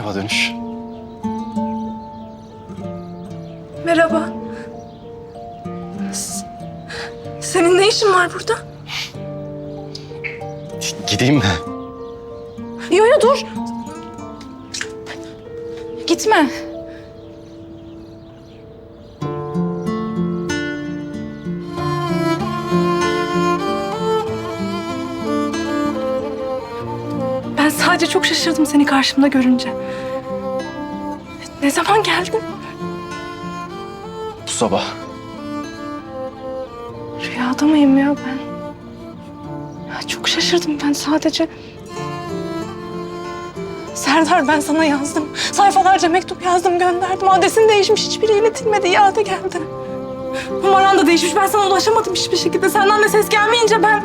Merhaba dönüş. Merhaba. S- Senin ne işin var burada? Gideyim mi? Yo yo dur. Gitme. Sadece çok şaşırdım seni karşımda görünce. Ne zaman geldin? Bu sabah. Rüyada mıyım ya ben? Ya çok şaşırdım ben sadece. Serdar ben sana yazdım. Sayfalarca mektup yazdım gönderdim. Adresin değişmiş hiçbiri iletilmedi. iade geldi. Numaran da değişmiş. Ben sana ulaşamadım hiçbir şekilde. Senden de ses gelmeyince ben...